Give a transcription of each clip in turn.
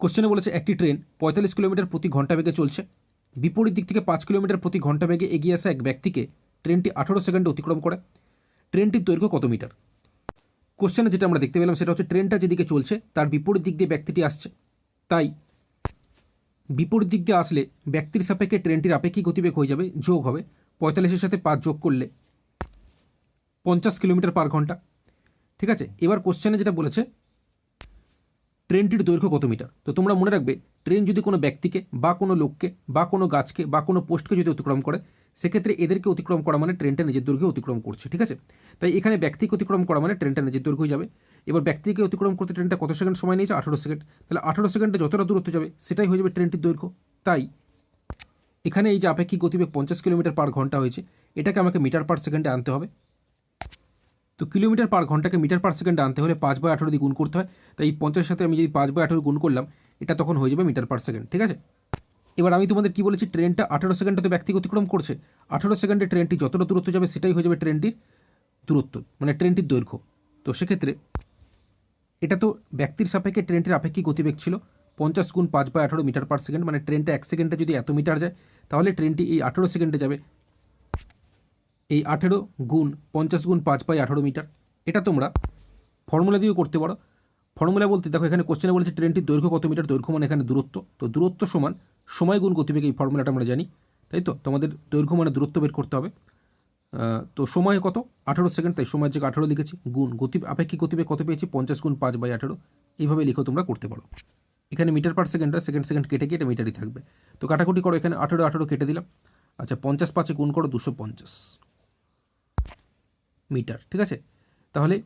কোশ্চেনে বলেছে, একটি ট্রেন পঁয়তাল্লিশ কিলোমিটার প্রতি ঘণ্টা বেগে চলছে। বিপরীত দিক থেকে পাঁচ কিলোমিটার প্রতি ঘণ্টা বেগে এগিয়ে আসা এক ব্যক্তিকে ট্রেনটি আঠারো সেকেন্ডে অতিক্রম করে। ট্রেনটির দৈর্ঘ্য কত মিটার? কোশ্চেনে যেটা আমরা দেখতে পেলাম, সেটা হচ্ছে ট্রেনটা যেদিকে চলছে, তার বিপরীত দিক দিয়ে ব্যক্তিটি আসছে। তাই বিপরীত দিক দিয়ে আসলে ব্যক্তির সাপেক্ষে ট্রেনটির আপেক্ষিক গতিবেগ হয়ে যাবে, যোগ হবে। পঁয়তাল্লিশের সাথে পাঁচ যোগ করলে পঞ্চাশ কিলোমিটার পার ঘণ্টা। ঠিক আছে? এবার কোশ্চেনে যেটা বলেছে ট্রেনটির দৈর্ঘ্য কত মিটার? তো তোমরা মনে রাখবে, ট্রেন যদি কোনো ব্যক্তিকে বা কোনো লোককে বা কোনো গাছকে বা কোনো পোস্টকে যদি অতিক্রম করে, সেক্ষেত্রে এদেরকে অতিক্রম করা মানে ট্রেনটা নিজের দৈর্ঘ্যে অতিক্রম করছে, ঠিক আছে? তাই এখানে ব্যক্তিকে অতিক্রম করা মানে ট্রেনটা নিজের দৈর্ঘ্য যাবে। এবার ব্যক্তিকে অতিক্রম করতে ট্রেনটা কত সেকেন্ড সময় নিয়েছে? আঠারো সেকেন্ড। তাহলে আঠারো সেকেন্ডে যতটা দূরত্ব যাবে, সেটাই হয়ে যাবে ট্রেনটির দৈর্ঘ্য। তাই এখানে এই যে আপেক্ষিক গতিবেগ পঞ্চাশ কিলোমিটার পার ঘণ্টা হয়েছে, এটাকে আমাকে মিটার পার সেকেন্ডে আনতে হবে। তো কিলোমিটার পার, ঘন্টাকে মিটার পার সেকেন্ডে আনতে হলে পাঁচ বাই আঠারো দিয়ে গুণ করতে হয়। তাই এই পঞ্চাশের সাথে আমি যদি পাঁচ বাই আঠারো গুণ করলাম, এটা তখন হয়ে যাবে মিটার পার সেকেন্ড, ঠিক আছে? এবার আমি তোমাদের কি বলেছি, ট্রেনটা আঠারো সেকেন্ডে তো ব্যক্তি অতিক্রম করছে। আঠারো সেকেন্ডে ট্রেনটি যতটা দূরত্ব যাবে সেটাই হয়ে যাবে ট্রেনটির দূরত্ব মানে ট্রেনটির দৈর্ঘ্য। তো সেক্ষেত্রে এটা তো ব্যক্তির সাপেক্ষে ট্রেনটির আপেক্ষিক গতিবেগ ছিল, পঞ্চাশ গুণ পাঁচ বাই আঠারো মিটার পার সেকেন্ড মানে ট্রেনটা এক সেকেন্ডে যদি এত মিটার যায়, তাহলে ট্রেনটি এই আঠারো সেকেন্ডে যাবে এই আঠেরো গুণ পঞ্চাশ গুণ পাঁচ বাই আঠারো মিটার। এটা তোমরা ফর্মুলা দিয়েও করতে পারো। ফর্মুলা বলতে, দেখো এখানে কোশ্চেনে বলেছে ট্রেনটির দৈর্ঘ্য কত মিটার? দৈর্ঘ্য মানে এখানে দূরত্ব। তো দূরত্ব সমান সময় গুণ গতিবেগ এই ফর্মুলাটা আমরা জানি। তাই তো? তোমাদের দৈর্ঘ্য মানে দূরত্ব বের করতে হবে। তো সময় কত? আঠারো সেকেন্ড। তাই সময়ের জায়গায় আঠারো লিখেছি। গুণ গতি আপেক্ষিক গতিবেগ কত পেয়েছি? পঞ্চাশ গুণ পাঁচ বাই আঠারো। এইভাবে লিখো তোমরা, করতে পারো। এখানে metre per second second second কেটে কেটে মিটারই থাকবে। তো কাটাকুটি করো, এখানে আঠেরো আঠারো কেটে দিলাম। আচ্ছা পঞ্চাশ পাঁচে গুণ করো, দুশো পঞ্চাশ। মিটার, ঠিক আছে? তাহলে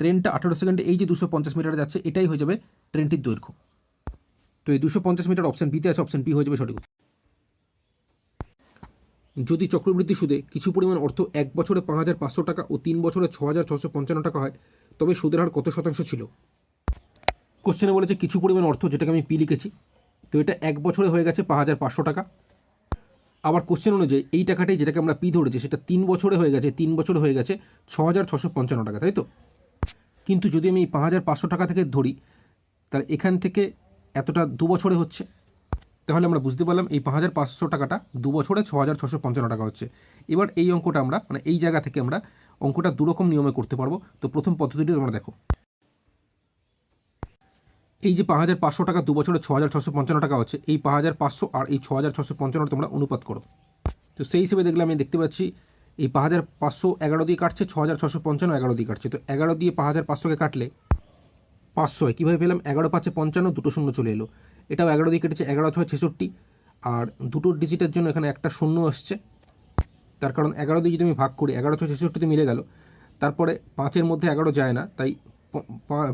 ট্রেনটা আঠারো সেকেন্ডে এই যে দুশো পঞ্চাশ মিটার যাচ্ছে, এটাই হয়ে যাবে ট্রেনটির দৈর্ঘ্য। তো এই দুশো পঞ্চাশ মিটার অপশন বিতে আছে, অপশন বি হয়ে যাবে সঠিক। যদি চক্রবৃদ্ধি সুদে কিছু পরিমাণ অর্থ এক বছরে পাঁচ হাজার পাঁচশো টাকা ও তিন বছরে ছ হাজার ছশো পঞ্চান্ন টাকা হয়, তবে সুদের হার কত শতাংশ ছিল? কোশ্চেনে বলেছে, কিছু পরিমাণ অর্থ যেটাকে আমি পি লিখেছি, তো এটা এক বছরে হয়ে গেছে পাঁচ হাজার পাঁচশো টাকা। আবার কোশ্চেন অনুযায়ী এই টাকাটাই যেটাকে আমরা পি ধরেছি, সেটা তিন বছরে হয়ে গেছে, তিন বছরে হয়ে গেছে ছ হাজার ছশো পঞ্চান্ন টাকা, তাই তো? কিন্তু যদি আমি পাঁচ হাজার পাঁচশো টাকা থেকে ধরি, তাহলে এখান থেকে এতটা দু বছরে হচ্ছে। তাহলে আমরা বুঝতে পারলাম এই পাঁচ হাজার পাঁচশো টাকাটা দু বছরে ছ হাজার ছশো পঞ্চান্ন টাকা হচ্ছে। এবার এই অঙ্কটা আমরা মানে এই জায়গা থেকে আমরা অঙ্কটা দুরকম নিয়মে করতে পারব। তো প্রথম পদ্ধতিটি তোমরা দেখো। এই যে পাঁচ হাজার পাঁচশো টাকা দু বছরে ছ হাজার ছশো পঞ্চান্ন টাকা হচ্ছে, এই পাঁচ হাজার পাঁচশো আর এই ছ হাজার ছশো পঞ্চান্ন তোমরা অনুপাত করো। তো সেই হিসেবে দেখলে আমি দেখতে পাচ্ছি, এই পাঁচ হাজার পাঁচশো এগারো দিয়ে কাটছে ছ হাজার ছশো পঞ্চান্ন এগারো দিয়ে কাটছে। তো এগারো দিয়ে পাঁচ হাজার পাঁচশোকে কাটলে পাঁচশো হয়। কীভাবে পেলাম? এগারো পাঁচে পঞ্চান্ন, দুটো শূন্য চলে এলো। এটাও এগারো দিয়ে কেটেছে, এগারো ছয় ছেষট্টি। আর দুটো ডিজিটের জন্য এখানে একটা শূন্য আসছে। তার কারণ এগারো দিয়ে যদি আমি ভাগ করি, এগারো ছয় ছেষট্টিতে মিলে গেল। তারপরে পাঁচের মধ্যে এগারো যায় না, তাই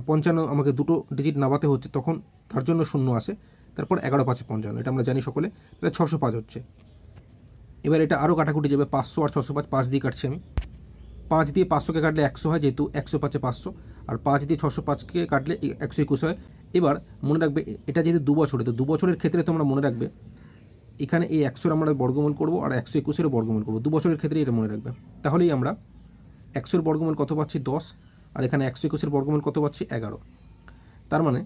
পঞ্চান্ন আমাকে দুটো ডিজিট নামাতে হচ্ছে, তখন তার জন্য শূন্য আসে। তারপর এগারো পাঁচে পঞ্চান্ন, এটা আমরা জানি সকলে। তাহলে ছশো পাঁচ হচ্ছে। এবার এটা আরও কাটাকুটি যাবে, পাঁচশো আর ছশো পাঁচ পাঁচ দিয়ে কাটছি আমি। পাঁচ দিয়ে পাঁচশোকে কাটলে একশো হয়, যেহেতু একশো পাঁচে পাঁচশো, আর পাঁচ দিয়ে ছশো পাঁচকে কাটলে একশো একুশ হয়। এবার মনে রাখবে, এটা যেহেতু দু বছরে তো দু বছরের ক্ষেত্রে তোমরা মনে রাখবে, এখানে এই একশোর আমরা বর্গমূল করব, আর একশো একুশেরও বর্গমূল করব। দু বছরের ক্ষেত্রে এটা মনে রাখবে। তাহলেই আমরা একশোর বর্গমূল কত পাচ্ছি? দশ। আর এখানে একশো একুশের বর্গমূল কত পাচ্ছি? এগারো। তার মানে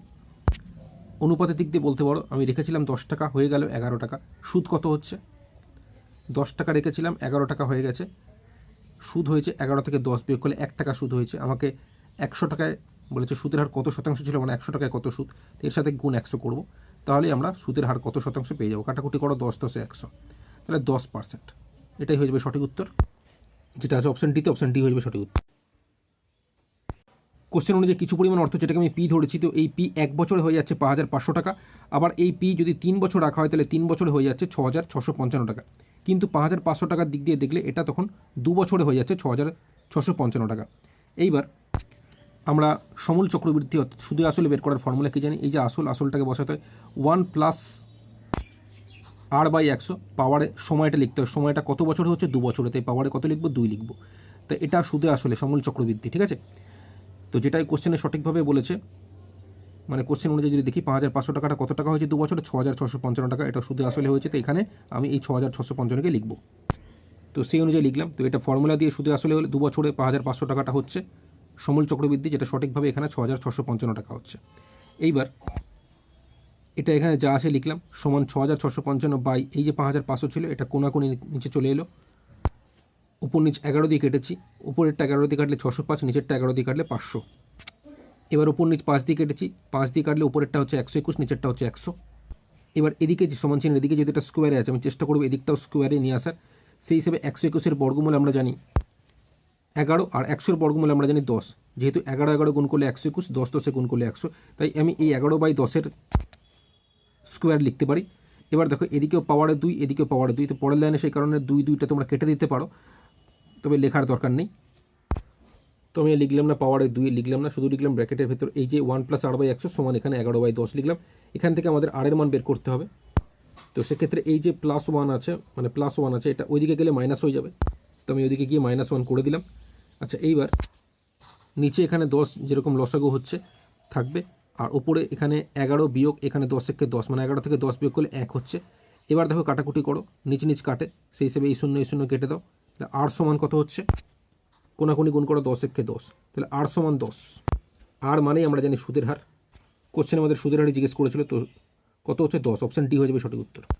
অনুপাতের দিক দিয়ে বলতে পারো, আমি রেখেছিলাম দশ টাকা, হয়ে গেল এগারো টাকা। সুদ কত হচ্ছে? দশ টাকা রেখেছিলাম, এগারো টাকা হয়ে গেছে। সুদ হয়েছে এগারো থেকে দশ, বিয়োগ করলে এক টাকা সুদ হয়েছে। আমাকে একশো টাকায় বলেছে সুদের হার কত শতাংশ ছিল মানে একশো টাকায় কত সুদ? এর সাথে গুণ একশো করব। তাহলেই আমরা সুদের হার কত শতাংশ পেয়ে যাব? কাটাকুটি করো, দশ, দশে, একশো। তাহলে দশ পার্সেন্ট এটাই হয়ে যাবে সঠিক উত্তর। যেটা আছে অপশন ডিতে অপশন ডি হয়ে যাবে সঠিক উত্তর। কোশ্চেন অনুযায়ী কিছু পরিমাণ অর্থ যেটাকে আমি পি ধরেছি, তো এই পি এক বছরে হয়ে যাচ্ছে পাঁচ হাজার পাঁচশো টাকা। আবার এই পি যদি তিন বছর রাখা হয়, তাহলে তিন বছরে হয়ে যাচ্ছে ছ হাজার ছশো পঞ্চান্ন টাকা। কিন্তু পাঁচ হাজার পাঁচশো টাকার দিক দিয়ে দেখলে এটা তখন দু বছরে হয়ে যাচ্ছে ছ হাজার ছশো পঞ্চান্ন টাকা। এইবার আমরা সমূল চক্রবৃদ্ধি, অর্থাৎ সুদে আসলে বের করার ফর্মুলা কি জানি? এই যে আসল, আসলটাকে বসাতে হয়। ওয়ান প্লাস আর বাই একশো পাওয়ারে সময়টা লিখতে হয়। সময়টা কত বছর হচ্ছে? দু বছরে। তাই পাওয়ারে কত লিখব? দুই লিখব। তো এটা সুদে আসলে সমূল চক্রবৃদ্ধি, ঠিক আছে? তো যেটাই কোশ্চেনে সঠিকভাবে বলেছে মানে কোশ্চেন অনুযায়ী যদি দেখি পাঁচ হাজার পাঁচশো টাকাটা কত টাকা হয়েছে দু বছরে ছ হাজার ছশো পঞ্চান্ন টাকা। এটা সুদে আসলে হয়েছে তো এখানে আমি এই ছ হাজার ছশো পঞ্চান্নকে লিখব। তো সেই অনুযায়ী লিখলাম। তো এটা ফর্মুলা দিয়ে সুদে আসলে হলে দু বছরে পাঁচ হাজার পাঁচশো টাকাটা হচ্ছে। সমূল চক্রবৃদ্ধি, যেটা সঠিকভাবে এখানে ছ হাজার ছশো পঞ্চান্ন টাকা হচ্ছে। এইবার এটা এখানে যা আছে লিখলাম। সমান ছ হাজার ছশো পঞ্চান্ন বাই এই যে পাঁচ হাজার পাঁচশো ছিল, এটা কোনাকুনি নিচে চলে এলো। উপর নিচ এগারো দিয়ে কেটেছি। উপরেরটা এগারো দিয়ে কাটলে ছশো পাঁচ, নিচেরটা এগারো দিয়ে কাটলে পাঁচশো। এবার উপর নিচ পাঁচ দিয়ে কেটেছি। পাঁচ দিয়ে কাটলে উপরেরটা হচ্ছে একশো একুশ, নিচেরটা হচ্ছে একশো। এবার এদিকে যে সমান চিহ্ন, এদিকে যদি এটা স্কোয়ারে আছে, আমি চেষ্টা করব এদিকটাও স্কোয়ারে নিয়ে আসার। সেই হিসেবে একশো একুশের বর্গমূল আমরা জানি এগারো আর একশোর বর্গমূল আমরা জানি দশ। যেহেতু এগারো এগারো গুণ করলে একশো একুশ, দশ দশে গুণ করলে একশো। তাই আমি এই এগারো বাই দশের স্কোয়ার লিখতে পারি। এবার দেখো, এদিকেও পাওয়ারে দুই, এদিকেও পাওয়ারে দুই। তো পরের লাইনে সেই কারণে দুই, দুইটা তোমরা কেটে দিতে পারো। তবে লেখার দরকার নেই। তো আমি লিখলাম না পাওয়ারে দুই লিখলাম না, শুধু লিখলাম ব্র্যাকেটের ভেতর, এই যে ওয়ান প্লাস আর বাই একশো সমান এখানে এগারো বাই দশ লিখলাম, এখান থেকে আমাদের আরের মান বের করতে হবে। তো সেক্ষেত্রে এই যে প্লাস ওয়ান আছে মানে প্লাস ওয়ান আছে, এটা ওইদিকে গেলে মাইনাস হয়ে যাবে। তো আমি ওইদিকে গিয়ে মাইনাস ওয়ান করে দিলাম। আচ্ছা এইবার নিচে এখানে দশ যেরকম লসাগু হচ্ছে, থাকবে। আর ওপরে এখানে এগারো বিয়োগ, এখানে দশ থেকে দশ মানে এগারো থেকে দশ বিয়োগ করলে এক হচ্ছে। এবার দেখো কাটাকুটি করো, নিচ নিচ কাটে, সেই হিসেবে এই শূন্য এই শূন্য কেটে দাও। তাহলে আর সমান কত হচ্ছে? কোনাকুনি গুণ করো দশ একে দশ। তাহলে আর সমান দশ। আর মানেই আমরা জানি সুদের হার। কোশ্চেন আমাদের সুদের হারে জিজ্ঞেস করেছিল, তো কত হচ্ছে? দশ। অপশান ডি হয়ে যাবে সঠিক উত্তর।